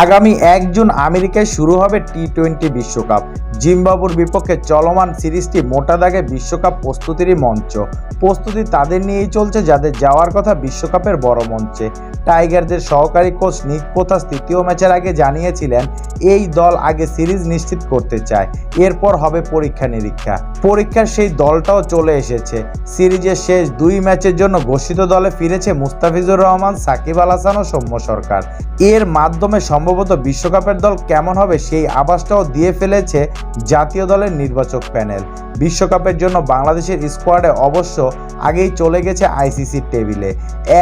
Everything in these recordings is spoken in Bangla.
আগামী এক জুন আমেরিকায় শুরু হবে টি টোয়েন্টি বিশ্বকাপ। জিম্বাবুর বিপক্ষে চলমান সিরিজটি মোটা দাগে বিশ্বকাপ প্রস্তুতিরই মঞ্চ। প্রস্তুতি তাদের নিয়েই চলছে, যাদের যাওয়ার কথা বিশ্বকাপের বড় মঞ্চে। টাইগারদের সহকারী কোচ নিক পোথাস তৃতীয় ম্যাচের আগে জানিয়েছিলেন এই দল আগে সিরিজ নিশ্চিত করতে চায়। এরপর হবে পরীক্ষা নিরীক্ষা। পরীক্ষার সেই দলটাও চলে এসেছে। সিরিজের শেষ দুই ম্যাচের জন্য ঘোষিত দলে ফিরেছে মুস্তাফিজুর রহমান, সাকিব আল হাসান ও সৌম্য সরকার। এর মাধ্যমে সম্ভবত বিশ্বকাপের দল কেমন হবে সেই আভাসটাও দিয়ে ফেলেছে জাতীয় দলের নির্বাচক প্যানেল। বিশ্বকাপের জন্য বাংলাদেশের স্কোয়াডে অবশ্য আগেই চলে গেছে আইসিসির টেবিলে।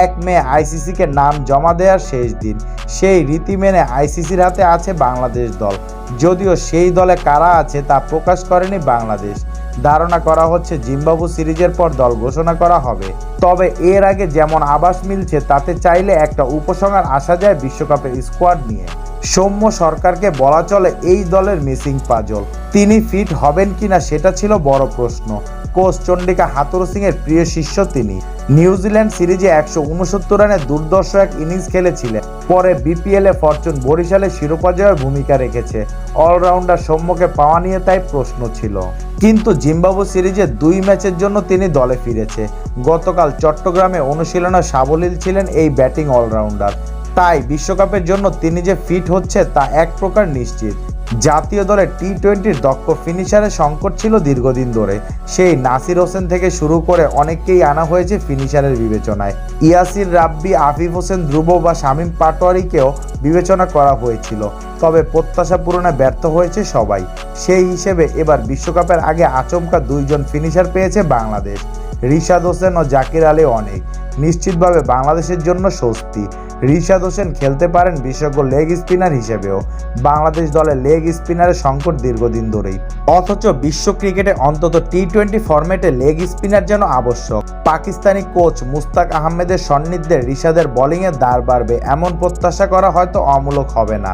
এক মে আইসিসিকে নাম জমা দেওয়ার শেষ দিন। সেই রীতি মেনে আইসিসির হাতে আছে বাংলাদেশ দল। যদিও সেই দলে কারা আছে তা প্রকাশ করেনি বাংলাদেশ। ধারণা করা হচ্ছে জিম্বাবু সিরিজের পর দল ঘোষণা করা হবে। তবে এর আগে যেমন আভাস মিলছে, তাতে চাইলে একটা উপসংহার আসা যায় বিশ্বকাপের স্কোয়াড নিয়ে। সৌম্য সরকারকে বলা চলে এই দলের মিসিং পাজল। তিনি ফিট হবেন কিনা সেটা ছিল বড় প্রশ্ন। কোচ চন্ডিকা হাতুর সিং এর প্রিয় শিষ্য তিনি। নিউজিল্যান্ড সিরিজে একশো উনসত্তর রানের দুর্দর্শ এক ইনিংস খেলেছিলেন। পরে বিপিএল ফরচুন বরিশালে শিরোপা জয়ের ভূমিকা রেখেছে। অলরাউন্ডার সৌম্যকে পাওয়া নিয়ে তাই প্রশ্ন ছিল। কিন্তু জিম্বাবু সিরিজে দুই ম্যাচের জন্য তিনি দলে ফিরেছে। গতকাল চট্টগ্রামে অনুশীলনে সাবলীল ছিলেন এই ব্যাটিং অলরাউন্ডার। তাই বিশ্বকাপের জন্য তিনি যে ফিট হচ্ছে তা এক প্রকার নিশ্চিত। জাতীয় দলে টি টোয়েন্টির দক্ষ ফিনিশারের সংকট ছিল দীর্ঘদিন ধরে। সেই নাসির হোসেন থেকে শুরু করে অনেককেই আনা হয়েছে ফিনিশারের বিবেচনায়। ইয়াসির রাব্বি, আফিফ হোসেন, ধ্রুব বা শামীম পাটোয়ারিকেও বিবেচনা করা হয়েছিল। তবে প্রত্যাশা পূরণে ব্যর্থ হয়েছে সবাই। সেই হিসেবে এবার বিশ্বকাপের আগে আচমকা দুইজন ফিনিশার পেয়েছে বাংলাদেশ। রিশাদ হোসেন ও জাকির আলী অনেক। নিশ্চিতভাবে বাংলাদেশের জন্য স্বস্তি। রিশাদ হোসেন খেলতে পারেন বিশেষজ্ঞ লেগ স্পিনার হিসেবেও। বাংলাদেশ দলের লেগ স্পিনারের সংকট দীর্ঘদিন ধরেই। অথচ বিশ্ব ক্রিকেটে অন্তত টি টোয়েন্টি ফরম্যাটে লেগ স্পিনার যেন আবশ্যক। পাকিস্তানি কোচ মুস্তাক আহমেদের সান্নিধ্যে রিশাদের বোলিংয়ের দাঁড় বাড়বে, এমন প্রত্যাশা করা হয়তো অমূলক হবে না।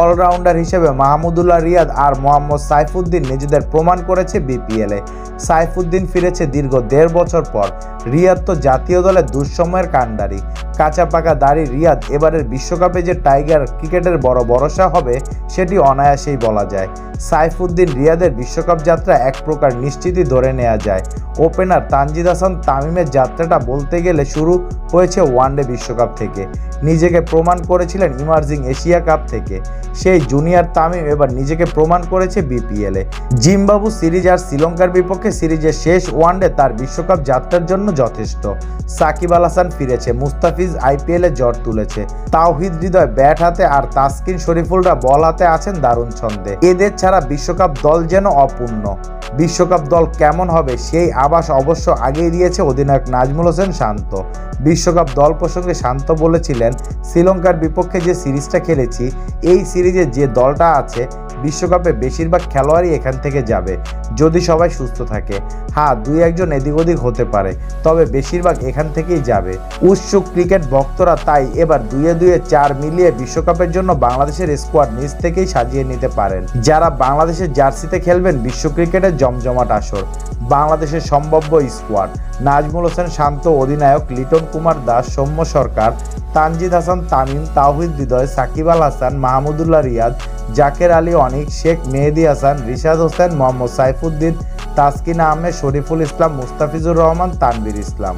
অলরাউন্ডার হিসেবে মাহমুদুল্লাহ রিয়াদ আর মোহাম্মদ সাইফুদ্দিন নিজেদের প্রমাণ করেছে বিপিএলে সাইফুদ্দিন ফিরেছে দীর্ঘ দেড় বছর পর। রিয়াদ তো জাতীয় দলের দুঃসময়ের কাণ্ডারি। কাঁচা পাকা দাড়ি রিয়াদ এবারের বিশ্বকাপে যে টাইগার ক্রিকেটের বড় ভরসা হবে, সেটি অনায়াসেই বলা যায়। সাইফুদ্দিন রিয়াদের বিশ্বকাপ যাত্রা এক প্রকার নিশ্চিতই ধরে নেওয়া যায়। ওপেনার তানজিদ হাসান তামিমের যাত্রাটা বলতে গেলে শুরু হয়েছে ওয়ানডে বিশ্বকাপ থেকে। নিজেকে প্রমাণ করেছিলেন ইমার্জিং এশিয়া কাপ থেকে। সেই জুনিয়র তামিম এবার নিজেকে প্রমাণ করেছে বিপিএলে। জিম্বাবু সিরিজ আর শ্রীলঙ্কার বিপক্ষে সিরিজের শেষ ওয়ানডে তার বিশ্বকাপ যাত্রার জন্য যথেষ্ট। সাকিব আল হাসান ফিরেছে, মুস্তাফিজ আইপিএলে জ্বর তুলেছে। তাওহিদ হৃদয় ব্যাট হাতে আর তাসকিন শরীফুলরা বল হাতে আছেন দারুণ ছন্দে। এদের ছাড়া বিশ্বকাপ দল যেন অপূর্ণ। বিশ্বকাপ দল কেমন হবে সেই আবাস অবশ্য আগেই দিয়েছে অধিনায়ক নাজমুল হোসেন শান্ত। বিশ্বকাপ দল প্রসঙ্গে শান্ত বলেছিলেন, শ্রীলঙ্কার বিপক্ষে যে সিরিজটা খেলেছি, এই সিরিজে যে দলটা আছে বিশ্বকাপে বেশিরভাগ খেলোয়াড়ই এখান থেকে যাবে, যদি সবাই সুস্থ থাকে। হ্যাঁ দুই একজন এদিক ওদিক হতে পারে, তবে বেশিরভাগ এখান থেকেই যাবে। উৎসুক ক্রিকেট ভক্তরা তাই এবার দুয়ে দুয়ে চার মিলিয়ে বিশ্বকাপের জন্য বাংলাদেশের স্কোয়াড নিজ থেকেই সাজিয়ে নিতে পারেন। যারা বাংলাদেশের জার্সিতে খেলবেন, বিশ্ব ক্রিকেটের জমজমাট আসর। বাংলাদেশের সম্ভাব্য স্কোয়াড নাজমুল হোসেন শান্ত, অধিনায়ক লিটন কুমার দাস, সৌম্য সরকার তানজিদ হাসান, তামিম, তাওহিদ, হৃদয়, সাকিব আল হাসান, মাহমুদুল্লাহ রিয়াদ, জাকের আলী, অনিক শেখ, মেহেদি হাসান, রিশাদ হোসেন, মোহাম্মদ সাইফুদ্দিন, তাসকিন আহমেদ, শরীফুল ইসলাম, মুস্তাফিজুর রহমান তানবির ইসলাম।